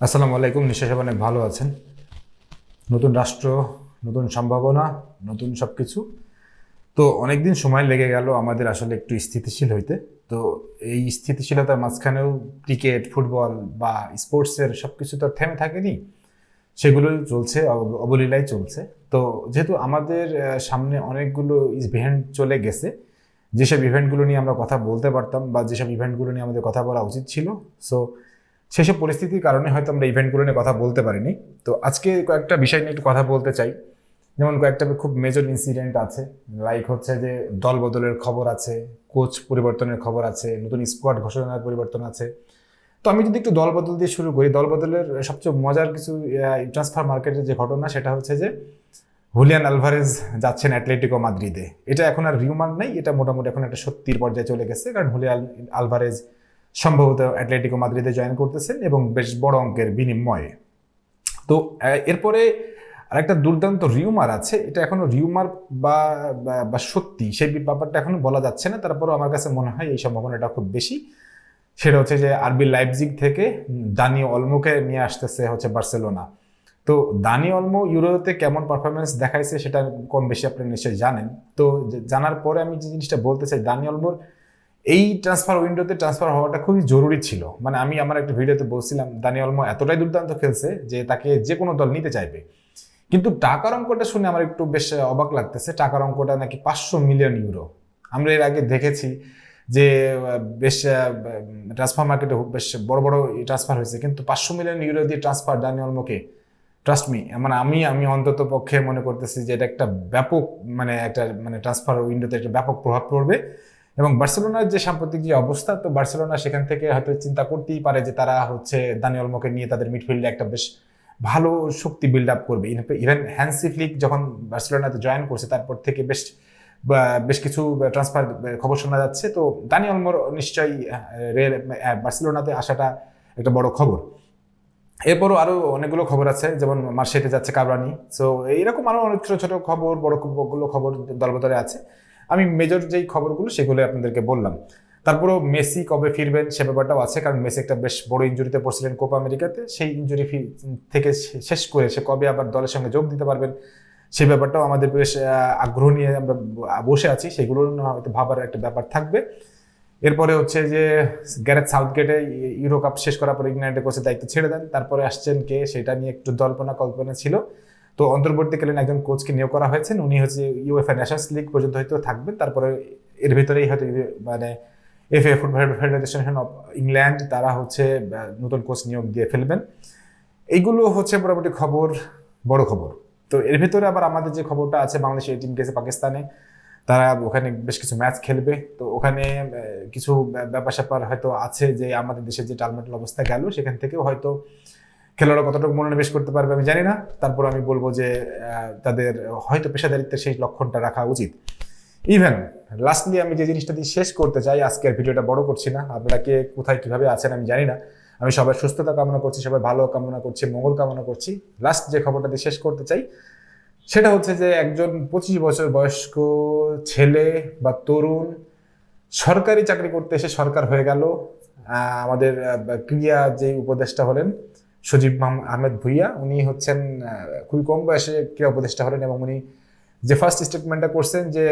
আসসালামু আলাইকুম সবাই অনেক ভালো আছেন। নতুন রাষ্ট্র, নতুন সম্ভাবনা, নতুন সব কিছু তো অনেকদিন সময় লেগে গেল আমাদের আসলে একটু স্থিতিশীল হইতে। তো এই স্থিতিশীলতার মাঝখানেও ক্রিকেট, ফুটবল বা স্পোর্টসের সব কিছু তো থেমে থাকেনি। সেগুলো চলছে, অব- অবলীলায় চলছে। তো যেহেতু আমাদের সামনে অনেকগুলো ইভেন্ট চলে গেছে, যেসব ইভেন্টগুলো নিয়ে আমরা কথা বলতে পারতাম বা যেসব ইভেন্টগুলো নিয়ে আমাদের কথা বলা উচিত ছিল। সো সেসব পরিস্থিতির কারণে হয়তো আমরা ইভেন্টগুলো নিয়ে কথা বলতে পারিনি। তো আজকে কয়েকটা বিষয় নিয়ে একটু কথা বলতে চাই। যেমন কয়েকটা খুব মেজর ইনসিডেন্ট আছে লাইক হচ্ছে যে দল বদলের খবর আছে কোচ পরিবর্তনের খবর আছে, নতুন স্কোয়াড ঘোষণার পরিবর্তন আছে। তো আমি যদি একটু দল বদল দিয়ে শুরু করি দল বদলের সবচেয়ে মজার কিছু ট্রান্সফার মার্কেটের যে ঘটনা, সেটা হচ্ছে যে হুলিয়ান আলভারেজ যাচ্ছেন অ্যাটলেটিকো মাদ্রিদে এটা এখন আর রিউমার নেই, এটা মোটামুটি এখন একটা সত্যির পর্যায়ে চলে গেছে, কারণ হুলিয়ান আলভারেজ সম্ভবত অ্যাটলেটিকো মাদ্রিদে জয়েন করতেছেন এবং বেশ বড় অঙ্কের বিনিময়ে। তো এরপরে আরেকটা দুর্দান্ত রিউমার আছে, এটা এখনও রিউমার বা, বা- সত্যি, সেই ব্যাপারটা এখনও বলা যাচ্ছে না, তারপরও আমার কাছে মনে হয় এই সম্ভাবনাটা খুব বেশি। সেটা হচ্ছে যে আরবি লাইপজিগ থেকে দানি অলমোকে নিয়ে আসতেছে হচ্ছে বার্সেলোনা। তো, দানি অলমো ইউরোতে কেমন পারফরমেন্স দেখাইছে সেটা কম বেশি আপনি নিশ্চয়ই জানেন। তো জানার পরে আমি যে জিনিসটা বলতে চাই, দানি অলমোর এই ট্রান্সফার উইন্ডোতে ট্রান্সফার হওয়াটা খুবই জরুরি ছিল। মানে আমি আমার একটা ভিডিওতে বলছিলাম, দানি অলমো এতটাই দুর্দান্ত খেলছে যে তাকে যে কোনো দল নিতে চাইবে। কিন্তু টাকার অঙ্কটা শুনে আমার একটু বেশ অবাক লাগতেছে। টাকার অঙ্কটা নাকি পাঁচশো মিলিয়ন ইউরো আমরা এর আগে দেখেছি যে, বেশ ট্রান্সফার মার্কেটে বেশ বড় বড় ট্রান্সফার হয়েছে। কিন্তু পাঁচশো মিলিয়ন ইউরো দিয়ে ট্রান্সফার দানি অলমোকে ট্রাস্ট মি মানে আমি আমি অন্তত পক্ষে মনে করতেছি যে এটা একটা ব্যাপক মানে একটা মানে ট্রান্সফার উইন্ডোতে একটা ব্যাপক প্রভাব পড়বে। এবং বার্সেলোনার যে সাম্প্রতিক যে অবস্থা তো বার্সেলোনা সেখান থেকে হয়তো চিন্তা করতেই পারে যে তারা হচ্ছে দানি অলমোকে নিয়ে তাদের মিডফিল্ডে একটা বেশ ভালো শক্তি বিল্ড আপ করবে। ইভেন হ্যান্সি ফ্লিক যখন বার্সেলোনাতে জয়েন করছে তারপর থেকে বেশ বেশ কিছু ট্রান্সফার খবর শোনা যাচ্ছে। তো দানি অলমোর নিশ্চয়ই আহ, রে- আহ, বার্সেলোনাতে আসাটা একটা বড় খবর। এরপরও আরও অনেকগুলো খবর আছে যেমন মার্শেটে যাচ্ছে কাবরানি সো এইরকম আরও অনেক ছোট ছোট খবর বড়গুলো খবর দলবদলে আছে। আমি মেজর যেই খবরগুলো সেগুলো আপনাদেরকে বললাম। তারপরেও মেসি কবে ফিরবেন সে ব্যাপারটাও আছে, কারণ মেসি একটা বেশ বড় ইঞ্জুরিতে পড়ছিলেন কোপা আমেরিকাতে সেই ইঞ্জুরি থেকে শেষ করে সে কবে আবার দলের সঙ্গে যোগ দিতে পারবেন, সে ব্যাপারটাও আমাদের বেশ আগ্রহ নিয়ে আমরা বসে আছি, সেগুলো হয়তো ভাবার একটা ব্যাপার থাকবে। এরপরে হচ্ছে যে গ্যারেথ সাউথগেটে ইউরো কাপ শেষ করার পর ইংল্যান্ডের কোচের দায়িত্ব ছেড়ে দেন। তারপরে আসছেন কে সেটা নিয়ে একটু জল্পনা কল্পনা ছিল। তো অন্তর্বর্তীকালীন একজন কোচকে নিয়োগ করা হয়েছেন উনি হচ্ছে ইউএফএ ন্যাশনস লিগ পর্যন্ত হয়তো থাকবেন। তারপরে এর ভিতরেই হয়তো মানে FA football federation of England তারা হচ্ছে নতুন কোচ নিয়োগ দিয়ে ফেলবেন। এইগুলো হচ্ছে মোটামুটি খবর, বড় খবর। তো এর ভিতরে আবার আমাদের যে খবরটা আছে বাংলাদেশের টিম গেছে পাকিস্তানে, তারা ওখানে বেশ কিছু ম্যাচ খেলবে। তো ওখানে কিছু ব্যাপার স্যাপার হয়তো আছে যে, আমাদের দেশের যে টালমেটাল অবস্থা গেল, সেখান থেকেও হয়তো খেলোয়াড়রা কতটুকু মনোনিবেশ করতে পারবে আমি জানি না। তারপর আমি বলব যে তাদের হয়তো পেশাদারিত্বের সেই লক্ষণটা রাখা উচিত। ইভেন লাস্টলি আমি যে জিনিসটা দিয়ে শেষ করতে চাই, আজকের ভিডিওটা বড় করছি না। আপনারা কে কোথায় কীভাবে আছেন আমি জানি না। আমি সবার সুস্থতা কামনা করছি, সবাই ভালো কামনা করছি, মঙ্গল কামনা করছি। লাস্ট যে খবরটা দিয়ে শেষ করতে চাই, সেটা হচ্ছে যে একজন পঁচিশ বছর বয়স্ক ছেলে বা তরুণ সরকারি চাকরি করতে এসে সরকার হয়ে গেল। আমাদের ক্রিয়া যে উপদেষ্টা হলেন সজীব আহমেদ ভুইয়া, উনি হচ্ছেন খুবই কম বয়সে ক্রিয়া উপদেষ্টা হলেন এবং উনি যে ফার্স্ট স্টেটমেন্টটা করছেন যে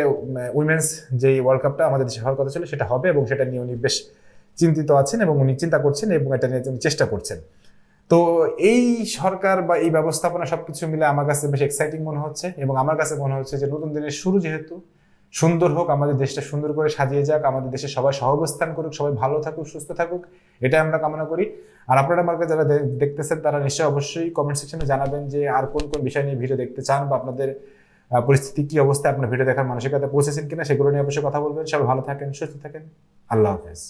উইমেন্স যে ওয়ার্ল্ড কাপটা আমাদের দেশে হওয়ার কথা ছিল সেটা হবে এবং সেটা নিয়ে উনি বেশ চিন্তিত আছেন এবং উনি চিন্তা করছেন এবং এটা নিয়ে উনি চেষ্টা করছেন। তো এই সরকার বা এই ব্যবস্থাপনা সবকিছু মিলে আমার কাছে বেশ এক্সাইটিং মনে হচ্ছে এবং আমার কাছে মনে হচ্ছে যে নতুন দিনের শুরু যেহেতু সুন্দর হোক, আমাদের দেশটা সুন্দর করে সাজিয়ে যাক, আমাদের দেশে সবাই সহবস্থান করুক, সবাই ভালো থাকুক, সুস্থ থাকুক, এটাই আমরা কামনা করি। আর আপনারা আমাকে যারা দেখতেছেন, তারা নিশ্চয়ই অবশ্যই কমেন্ট সেকশনে জানাবেন যে আর কোন কোন বিষয় নিয়ে ভিডিও দেখতে চান বা আপনাদের পরিস্থিতি কি অবস্থায়, আপনার ভিডিও দেখার মানসিকতা পৌঁছেছেন কিনা, সেগুলো নিয়ে অবশ্যই কথা বলবেন। সবাই ভালো থাকেন, সুস্থ থাকেন। আল্লাহ হাফেজ।